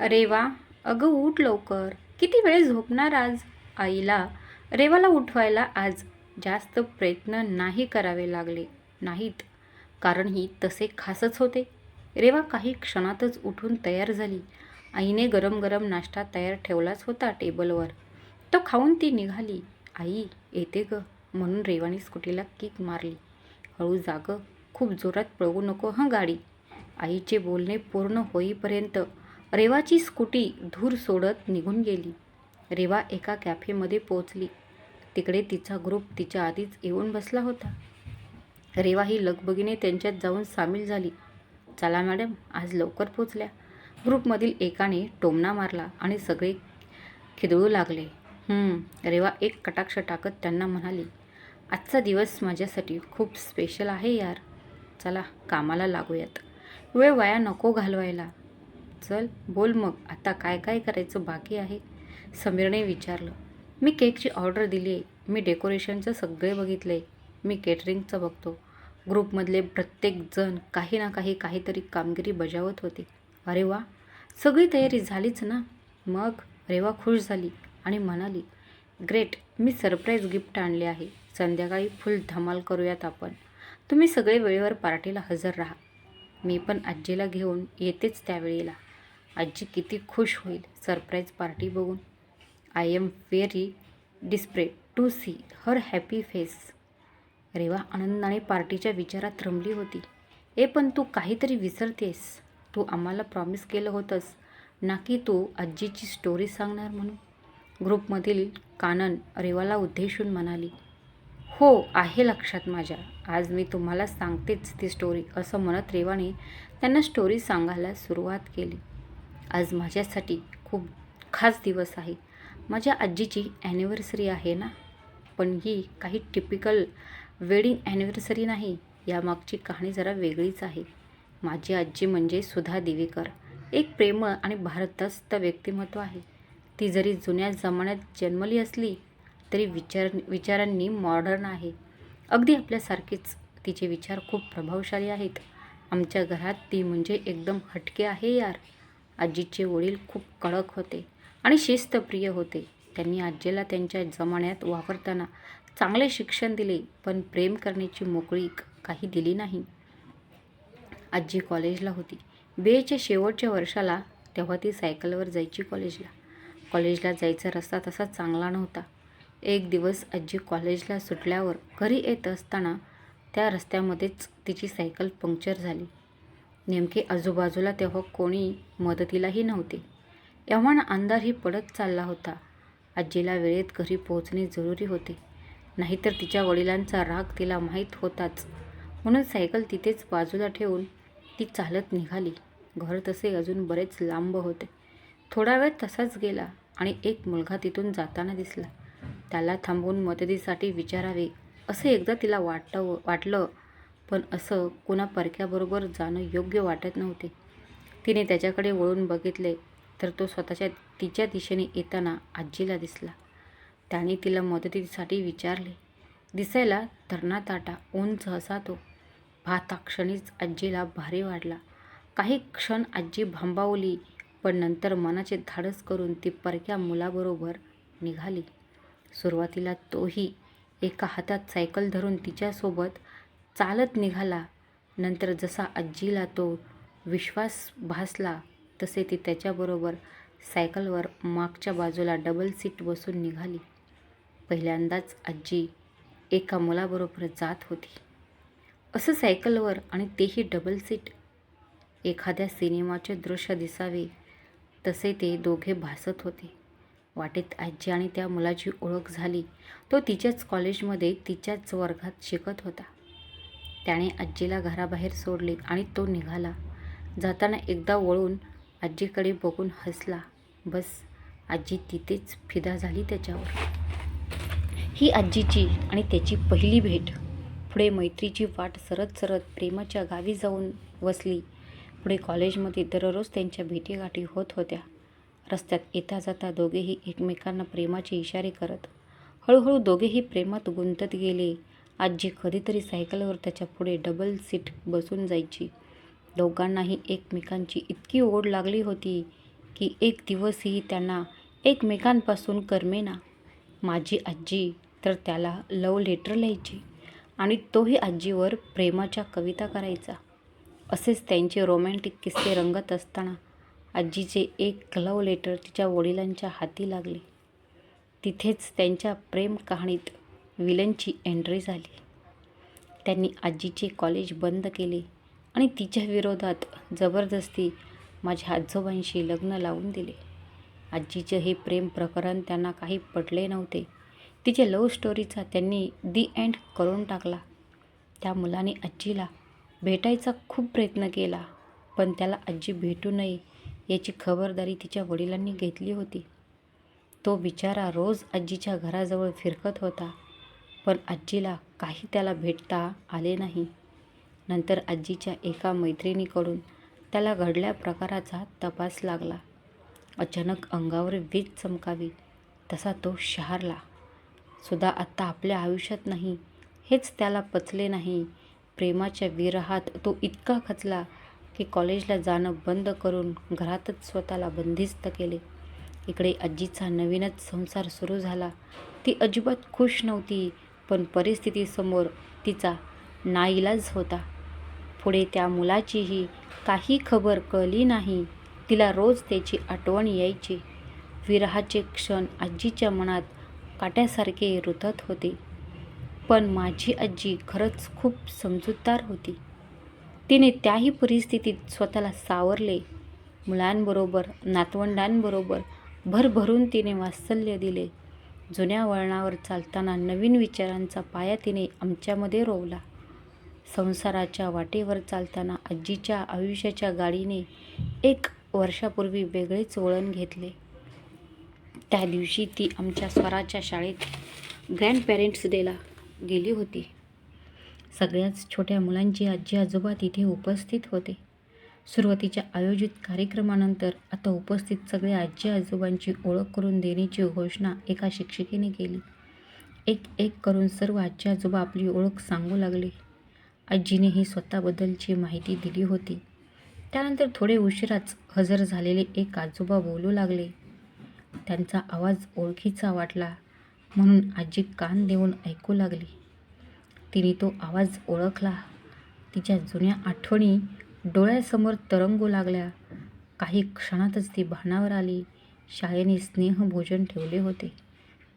रेवा अगं उठ लवकर. किती वेळ झोपणार आज? आईला. रेवाला उठवायला आज जास्त प्रयत्न नाही करावे लागले. नाहीत. कारण ही तसे खासच होते. रेवा काही क्षणातच उठून तयार झाली. आईने गरम गरम नाश्ता तयार ठेवलाच होता टेबलवर. तो खाऊन ती निघाली. आई येते ग. म्हणून रेवाने स्कूटीला किक मारली. हळू जाग. खूप जोरात पळवू नको हं गाडी. आईचे बोलणे पूर्ण होईपर्यंत रेवाची स्कूटी धूर सोडत निघून गेली. रेवा एका कॅफेमध्ये पोचली तिकडे तिचा ग्रुप तिच्या आधीच येऊन बसला होता. रेवा ही लगबगीने त्यांच्यात जाऊन सामील झाली. चला मॅडम आज लवकर पोचल्या ग्रुपमधील एकाने टोमणा मारला आणि सगळे खिदळू लागले. रेवा एक कटाक्ष टाकत त्यांना म्हणाली. आजचा दिवस माझ्यासाठी खूप स्पेशल आहे यार. चला कामाला लागूयात. वेळ वाया नको घालवायला. चल बोल मग. आता काय काय करायचं बाकी आहे? समीरने विचारलं. मी केकची ऑर्डर दिली आहे मी डेकोरेशनचं सगळे बघितलं आहे मी केटरिंगचं बघतो. ग्रुपमधले प्रत्येक जण काही ना काही काहीतरी कामगिरी बजावत होते. अरे वा! सगळी तयारी झालीच ना? मग रेवा खुश झाली आणि म्हणाली ग्रेट मी सरप्राईज गिफ्ट आणले आहे. संध्याकाळी फुल धमाल करूयात आपण. तुम्ही सगळे वेळेवर पार्टीला हजर राहा. मी पण आजीला घेऊन येतेच त्यावेळेला. आजी किती खुश होईल. सरप्राईज पार्टी बघून. I am very desperate to see her happy face Reva आनंदाने पार्टीच्या विचारात रमली होती. ए पण तू काहीतरी विसरतेस. तू आम्हाला प्रॉमिस केलं होतंस. ना की तू आजीची स्टोरी सांगणार म्हणून. ग्रुपमधील कानन रेवाला उद्देशून म्हणाली हो आहे लक्षात माझ्या. आज मी तुम्हाला सांगतेच ती स्टोरी असं म्हणत रेवाने त्यांना स्टोरी सांगायला सुरुवात केली. आज माझ्यासाठी खूप खास दिवस आहे. माझ्या आजीची ॲनिव्हर्सरी आहे ना? पण ही काही टिपिकल वेडिंग ॲनिव्हर्सरी नाही यामागची कहाणी जरा वेगळीच आहे. माझी आजी म्हणजे सुधा देवीकर. एक प्रेमळ आणि भारतस्थ व्यक्तिमत्व आहे. ती जरी जुन्या जमान्यात जन्मली असली तरी विचार विचारांनी मॉडर्न आहे. अगदी आपल्यासारखीच तिचे विचार खूप प्रभावशाली आहेत. आमच्या घरात ती म्हणजे एकदम हटके आहे यार. आजीचे वडील खूप कडक होते आणि शिस्तप्रिय होते. त्यांनी आजीला त्यांच्या जमान्यात वापरताना चांगले शिक्षण दिले पण प्रेम करण्याची मोकळी काही दिली नाही. आजी कॉलेजला होती. बी एच्या शेवटच्या वर्षाला तेव्हा ती सायकलवर जायची कॉलेजला. कॉलेजला जायचा रस्ता तसा चांगला नव्हता. एक दिवस आजी कॉलेजला सुटल्यावर घरी येत असताना त्या रस्त्यामध्येच तिची सायकल पंक्चर झाली. नेमके आजूबाजूला तेव्हा कोणी मदतीलाही नव्हते. एव्हाना अंधारही पडत चालला होता. आजीला वेळेत घरी पोहोचणे जरुरी होते. नाहीतर तिच्या वडिलांचा राग तिला माहीत होताच. म्हणून सायकल तिथेच बाजूला ठेवून ती चालत निघाली. घर तसे अजून बरेच लांब होते. थोडा वेळ तसाच गेला आणि एक मुलगा तिथून जाताना दिसला. त्याला थांबवून मदतीसाठी विचारावे असं एकदा तिला वाटव वाटलं पण असं कुणा परक्याबरोबर जाणं योग्य वाटत नव्हते. तिने त्याच्याकडे वळून बघितले तर तो स्वतःच्या तिच्या दिशेने येताना आजीला दिसला. त्याने तिला मदतीसाठी विचारले दिसायला ताटा उंच असा तो. भाताक्षणीच आजीला भारी वाढला काही क्षण आजी भांबावली पण नंतर मनाचे धाडस करून ती परक्या मुलाबरोबर निघाली. सुरुवातीला तोही एका हातात सायकल धरून तिच्यासोबत चालत निघाला. नंतर जसा आजीला तो विश्वास भासला तसे ती त्याच्याबरोबर सायकलवर मागच्या बाजूला डबल सीट बसून निघाली. पहिल्यांदाच आजी एका मुलाबरोबर जात होती. असं सायकलवर आणि तेही डबल सीट एखाद्या सिनेमाचे दृश्य दिसावे तसे ते दोघे भासत होते. वाटेत आजी आणि त्या मुलाची ओळख झाली. तो तिच्याच कॉलेजमध्ये तिच्याच वर्गात शिकत होता. त्याने आजीला घराबाहेर सोडले आणि तो निघाला. जाताना एकदा वळून आजीकडे बघून हसला. बस आजी तिथेच फिदा झाली त्याच्यावर. ही आजीची आणि त्याची पहिली भेट. पुढे मैत्रीची वाट सरत सरत प्रेमाच्या गावी जाऊन वसली. पुढे कॉलेजमध्ये दररोज त्यांच्या भेटीगाठी होत होत्या. रस्त्यात येता जाता दोघेही एकमेकांना प्रेमाचे इशारे करत. हळूहळू दोघेही प्रेमात गुंतत गेले. आजी कधीतरी सायकलवर त्याच्या पुढे डबल सीट बसून जायची. दोघांनाही एकमेकांची इतकी ओढ लागली होती की एक दिवसही त्यांना एकमेकांपासून करमेना. माझी आजी तर त्याला लव लेटर लिहायची आणि तोही आजीवर प्रेमाच्या कविता करायचा. असेच त्यांचे रोमॅन्टिक किस्से रंगत असताना आजीचे एक लव लेटर तिच्या वडिलांच्या हाती लागले. तिथेच त्यांच्या प्रेम कहाणीत विलनची एंट्री झाली. त्यांनी आजीचे कॉलेज बंद केले आणि तिच्या विरोधात जबरदस्ती माझ्या आजोबांशी लग्न लावून दिले. आजीचे हे प्रेम प्रकरण त्यांना काही पटले नव्हते. तिच्या लव्ह स्टोरीचा त्यांनी दी एंड करून टाकला. त्या मुलाने आजीला भेटायचा खूप प्रयत्न केला पण त्याला आजी भेटू नये याची खबरदारी तिच्या वडिलांनी घेतली होती. तो बिचारा रोज आजीच्या घराजवळ फिरकत होता. पण आजीला काही त्याला भेटता आले नाही. नंतर आजीच्या एका मैत्रिणीकडून त्याला घडल्या प्रकाराचा तपास लागला. अचानक अंगावर वीज चमकावी तसा तो शहारला. सुद्धा आत्ता आपल्या आयुष्यात नाही हेच त्याला पचले नाही. प्रेमाच्या विरहात तो इतका खचला की कॉलेजला जाणं बंद करून घरातच स्वतःला बंदिस्त केले. इकडे आजीचा नवीनच संसार सुरू झाला. ती अजिबात खुश नव्हती. पण परिस्थितीसमोर तिचा नाईलाज होता. पुढे त्या मुलाचीही काही खबर कळली नाही. तिला रोज त्याची आठवण यायची. विरहाचे क्षण आजीच्या मनात काट्यासारखे रुतत होते. पण माझी आजी खरंच खूप समजूतदार होती. तिने त्याही परिस्थितीत स्वतःला सावरले. मुलांबरोबर नातवंडांबरोबर भरभरून तिने वात्सल्य दिले. जुन्या वळणावर चालताना नवीन विचारांचा पाया तिने आमच्यामध्ये रोवला. संसाराच्या वाटेवर चालताना आजीच्या आयुष्याच्या गाडीने एक वर्षापूर्वी वेगळेच वळण घेतले. त्या दिवशी ती आमच्या स्वराच्या शाळेत ग्रँडपेरेंट्स डेला गेली होती. सगळ्याच छोट्या मुलांची आजी आजोबा तिथे उपस्थित होते. सुरुवातीच्या आयोजित कार्यक्रमानंतर आता उपस्थित सगळ्या आजी आजोबांची ओळख करून देण्याची घोषणा एका शिक्षिकेने केली. एक एक करून सर्व आजी आजोबा आपली ओळख सांगू लागले. आजीनेही स्वतःबद्दलची माहिती दिली होती. त्यानंतर थोडे उशिराच हजर झालेले एक आजोबा बोलू लागले. त्यांचा आवाज ओळखीचा वाटला म्हणून आजी कान देऊन ऐकू लागली. तिने तो आवाज ओळखला. तिच्या जुन्या आठवणी डोळ्यासमोर तरंगू लागल्या. काही क्षणातच ती भानावर आली. शाळेने स्नेहभोजन ठेवले होते.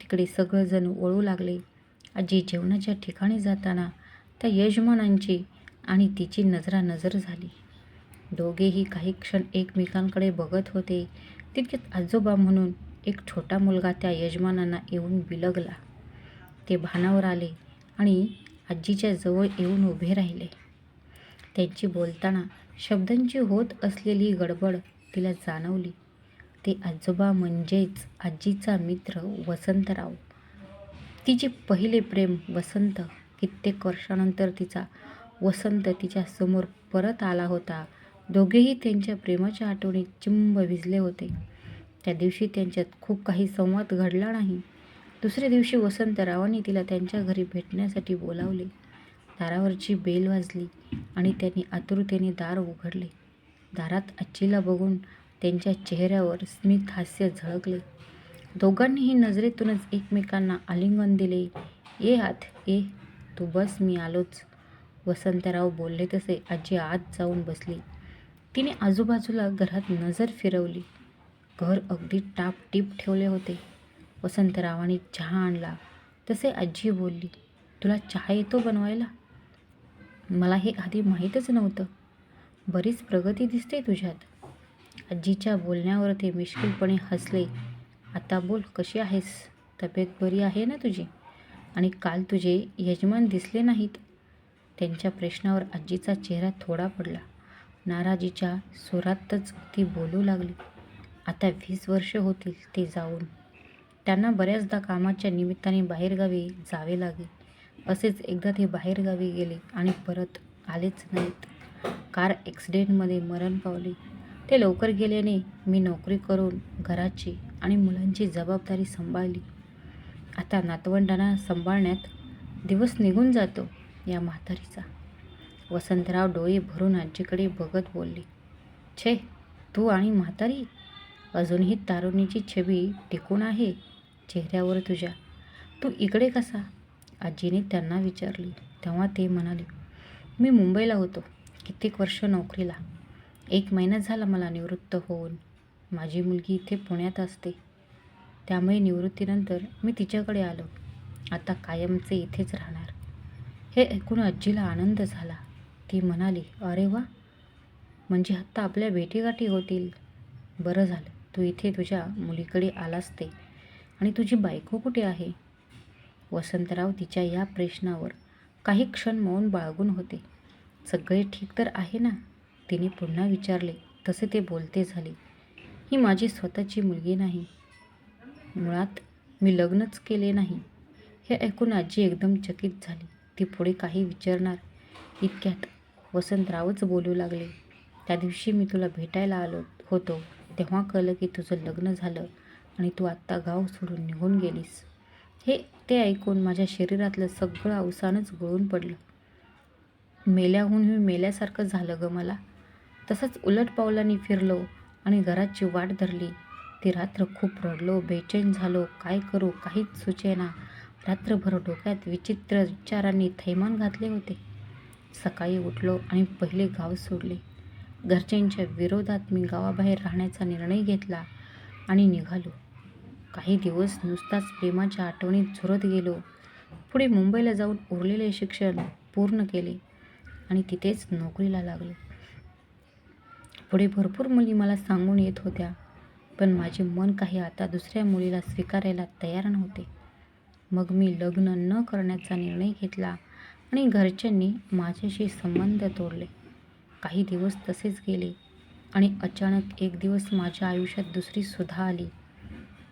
तिकडे सगळंजण वळू लागले. आजी जेवणाच्या ठिकाणी जाताना त्या यजमानांची आणि तिची नजरानजर झाली. दोघेही काही क्षण एकमेकांकडे बघत होते. तितक्यात आजोबा म्हणून एक छोटा मुलगा त्या यजमानांना येऊन बिलगला ते भानावर आले आणि आजीच्या जवळ येऊन उभे राहिले. त्यांची बोलताना शब्दांची होत असलेली गडबड तिला जाणवली. ते आजोबा म्हणजेच आजीचा मित्र वसंतराव. तिचे पहिले प्रेम वसंत. कित्येक वर्षानंतर तिचा वसंत तिच्या समोर परत आला होता. दोघेही त्यांच्या प्रेमाच्या आठवणीत चिंब भिजले होते. त्या दिवशी त्यांच्यात खूप काही संवाद घडला नाही. दुसऱ्या दिवशी वसंतरावांनी तिला त्यांच्या घरी भेटण्यासाठी बोलावले. दारावरची बेल वाजली. आणि त्यांनी आतुरतेने दार उघडले. दारात आजीला बघून त्यांच्या चेहऱ्यावर स्मित हास्य झळकले. दोघांनीही नजरेतूनच एकमेकांना आलिंगन दिले. ये आत ये तू बस मी आलोच. वसंतराव बोलले तसे आजी आत जाऊन बसली. तिने आजूबाजूला घरात नजर फिरवली. घर अगदी टापटीप ठेवले होते. वसंतरावांनी चहा आणला. तसे आजी बोलली तुला चहा येतो बनवायला? मला हे आधी माहीतच नव्हतं. बरीच प्रगती दिसते तुझ्यात. आजीच्या बोलण्यावर ते मिश्किलपणे हसले. आता बोल कशी आहेस? तब्येत बरी आहे ना तुझी? आणि काल तुझे यजमान दिसले नाहीत? त्यांच्या प्रश्नावर आजीचा चेहरा थोडा पडला. नाराजीच्या सुरातच ती बोलू लागली. आता वीस वर्ष होतील ते जाऊन. त्यांना बऱ्याचदा कामाच्या निमित्ताने बाहेरगावी जावे लागे. असेच एकदा ते बाहेरगावी गेले आणि परत आलेच नाहीत. कार ॲक्सिडेंटमध्ये मरण पावले. ते लवकर गेल्याने मी नोकरी करून घराची आणि मुलांची जबाबदारी सांभाळली. आता नातवंडांना सांभाळण्यात दिवस निघून जातो या म्हातारीचा. वसंतराव डोळे भरून आजीकडे बघत बोलले छे तू आणि म्हातारी? अजूनही तारुणीची छबी टिकून आहे? चेहऱ्यावर तुझ्या. तू इकडे कसा? आजीने त्यांना विचारले. तेव्हा ते म्हणाले मी मुंबईला होतो. कित्येक वर्ष नोकरीला. एक महिना झाला मला निवृत्त होऊन. माझी मुलगी इथे पुण्यात असते. त्यामुळे निवृत्तीनंतर मी तिच्याकडे आलो. आता कायमचे इथेच राहणार. हे ऐकून आजीला आनंद झाला. ती म्हणाली अरे वा! म्हणजे आत्ता आपल्या भेटीगाठी होतील. बरं झालं. तू इथे तुझ्या मुलीकडे आलास ते. आणि तुझी बायको कुठे आहे? वसंतराव तिच्या या प्रश्नावर काही क्षण मौन बाळगून होते. सगळे ठीक तर आहे ना? तिने पुन्हा विचारले तसे ते बोलते झाले. ही माझी स्वतःची मुलगी नाही. मुळात मी लग्नच केले नाही. हे ऐकून आजी एकदम चकित झाली. ती पुढे काही विचारणार. इतक्यात वसंतरावच बोलू लागले. त्या दिवशी मी तुला भेटायला आलो होतो. तेव्हा कळलं की तुझं लग्न झालं आणि तू आत्ता गाव सोडून निघून गेलीस. हे ते ऐकून माझ्या शरीरातलं सगळं अवसानच गळून पडलं. मेल्याहून मी मेल्यासारखं झालं ग मला. तसंच उलट पावलांनी फिरलो आणि घराची वाट धरली. ती रात्र खूप रडलो बेचैन झालो. काय करू? काहीच सुचेना. रात्रभर डोक्यात विचित्र विचारांनी थैमान घातले होते. सकाळी उठलो आणि पहिले गाव सोडले. घरच्यांच्या विरोधात मी गावाबाहेर राहण्याचा निर्णय घेतला आणि निघालो. काही दिवस नुसताच प्रेमाच्या आठवणीत झुरत गेलो. पुढे मुंबईला जाऊन उरलेले शिक्षण पूर्ण केले आणि तिथेच नोकरीला लागले. पुढे भरपूर मुली मला सांगून येत होत्या पण माझे मन काही आता दुसऱ्या मुलीला स्वीकारायला तयार नव्हते. मग मी लग्न न करण्याचा निर्णय घेतला आणि घरच्यांनी माझ्याशी संबंध तोडले. काही दिवस तसेच गेले आणि अचानक एक दिवस माझ्या आयुष्यात दुसरी सुद्धा आली.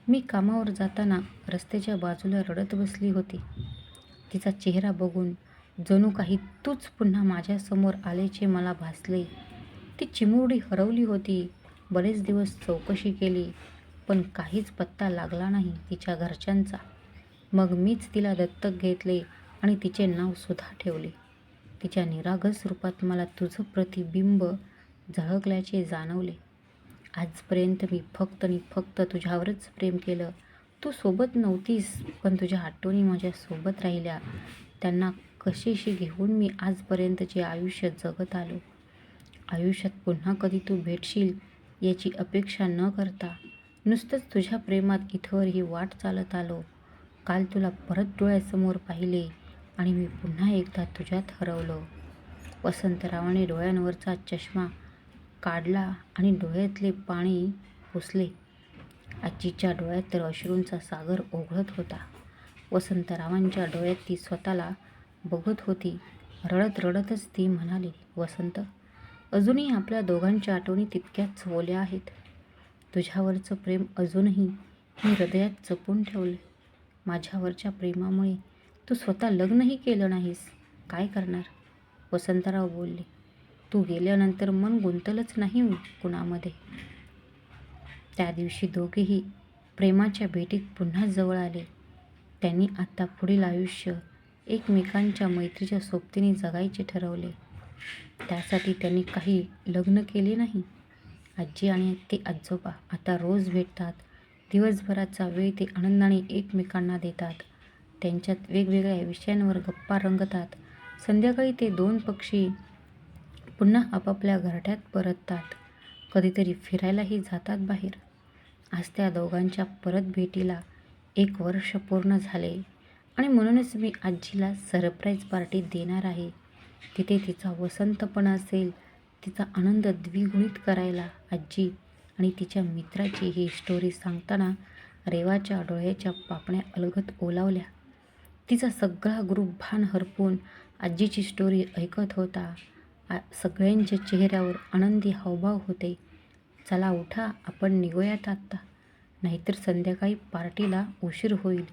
मी कामावर जाताना रस्त्याच्या बाजूला रडत बसली होती. तिचा चेहरा बघून जणू काही तूच पुन्हा माझ्यासमोर आल्याचे मला भासले. ती चिमुरडी हरवली होती. बरेच दिवस चौकशी केली पण काहीच पत्ता लागला नाही तिच्या घरच्यांचा. मग मीच तिला दत्तक घेतले आणि तिचे नाव सुद्धा ठेवले. तिच्या निरागस रूपात मला तुझं प्रतिबिंब झळकल्याचे जाणवले. आजपर्यंत मी फक्त आणि फक्त तुझ्यावरच प्रेम केलं. तू सोबत नव्हतीस पण तुझ्या आठवणी माझ्या सोबत राहिल्या. त्यांना कशीशी घेऊन मी आजपर्यंतचे आयुष्य जगत आलो. आयुष्यात पुन्हा कधी तू भेटशील याची अपेक्षा न करता. नुसतंच तुझ्या प्रेमात इथवर ही वाट चालत आलो. काल तुला परत डोळ्यासमोर पाहिले आणि मी पुन्हा एकदा तुझ्यात हरवलो. वसंतरावाने डोळ्यांवरचा चष्मा काढला आणि डोळ्यातले पाणी पुसले. आजीच्या डोळ्यात तर अश्रूंचा सागर ओघळत होता. वसंतरावांच्या डोळ्यात ती स्वतःला बघत होती. रडत रडतच ती म्हणाली वसंत अजूनही आपल्या दोघांच्या आठवणी तितक्याच ओल्या आहेत. तुझ्यावरचं प्रेम अजूनही मी हृदयात जपून ठेवले माझ्यावरच्या प्रेमामुळे तू स्वतः लग्नही केलं नाहीस. काय करणार? वसंतराव बोलले तू गेल्यानंतर मन गुंतलंच नाही कुणामध्ये. त्या दिवशी दोघेही प्रेमाच्या भेटीत पुन्हा जवळ आले. त्यांनी आता पुढील आयुष्य एकमेकांच्या मैत्रीच्या सोबतीने जगायचे ठरवले. त्यासाठी त्यांनी काही लग्न केले नाही. आजी आणि ते आजोबा आता रोज भेटतात. दिवसभराचा वेळ ते आनंदाने एकमेकांना देतात. त्यांच्यात वेगवेगळ्या विषयांवर गप्पा रंगतात. संध्याकाळी ते दोन पक्षी पुन्हा आपापल्या घरट्यात परततात. कधीतरी फिरायलाही जातात बाहेर. आज त्या दोघांच्या परत भेटीला एक वर्ष पूर्ण झाले आणि म्हणूनच मी आजीला सरप्राईज पार्टी देणार आहे. तिथे तिचा वसंतपणा असेल तिचा आनंद द्विगुणित करायला आजी आणि तिच्या मित्राची ही स्टोरी सांगताना रेवाच्या डोळ्याच्या पापण्या अलगत ओलावल्या. तिचा सगळा ग्रुप भान हरपून आजीची स्टोरी ऐकत होता. सगळ्यांच्या चेहऱ्यावर आनंदी हावभाव होते. चला उठा आपण निघूयात आत्ता. नाहीतर संध्याकाळी पार्टीला उशीर होईल.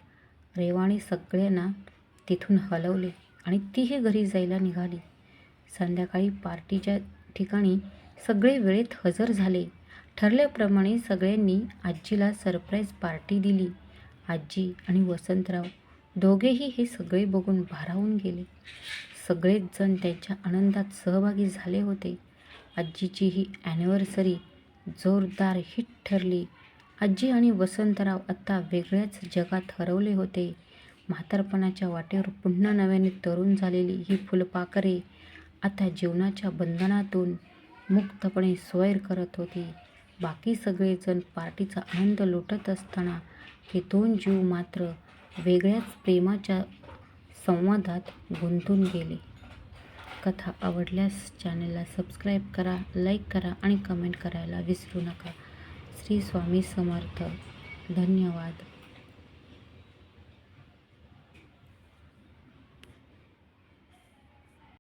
रेवाने सगळ्यांना तिथून हलवले आणि तीही घरी जायला निघाली. संध्याकाळी पार्टीच्या ठिकाणी सगळे वेळेत हजर झाले. ठरल्याप्रमाणे सगळ्यांनी आजीला सरप्राईज पार्टी दिली. आजी आणि वसंतराव दोघेही हे सगळे बघून भारावून गेले. सगळेच जण त्यांच्या आनंदात सहभागी झाले होते. आजीची ही ॲनिव्हर्सरी जोरदार हिट ठरली. आजी आणि वसंतराव आत्ता वेगळ्याच जगात हरवले होते. म्हातारपणाच्या वाटेवर पुन्हा नव्याने तरुण झालेली ही फुलपाखरे आता जीवनाच्या बंधनातून मुक्तपणे स्वैर करत होती. बाकी सगळेजण पार्टीचा आनंद लुटत असताना हे दोन जीव मात्र वेगळ्याच प्रेमाच्या संवादात गुंतून गेले. कथा आवडल्यास चॅनलला सबस्क्राईब करा लाईक करा आणि कमेंट करायला विसरू नका. श्री स्वामी समर्थ. धन्यवाद.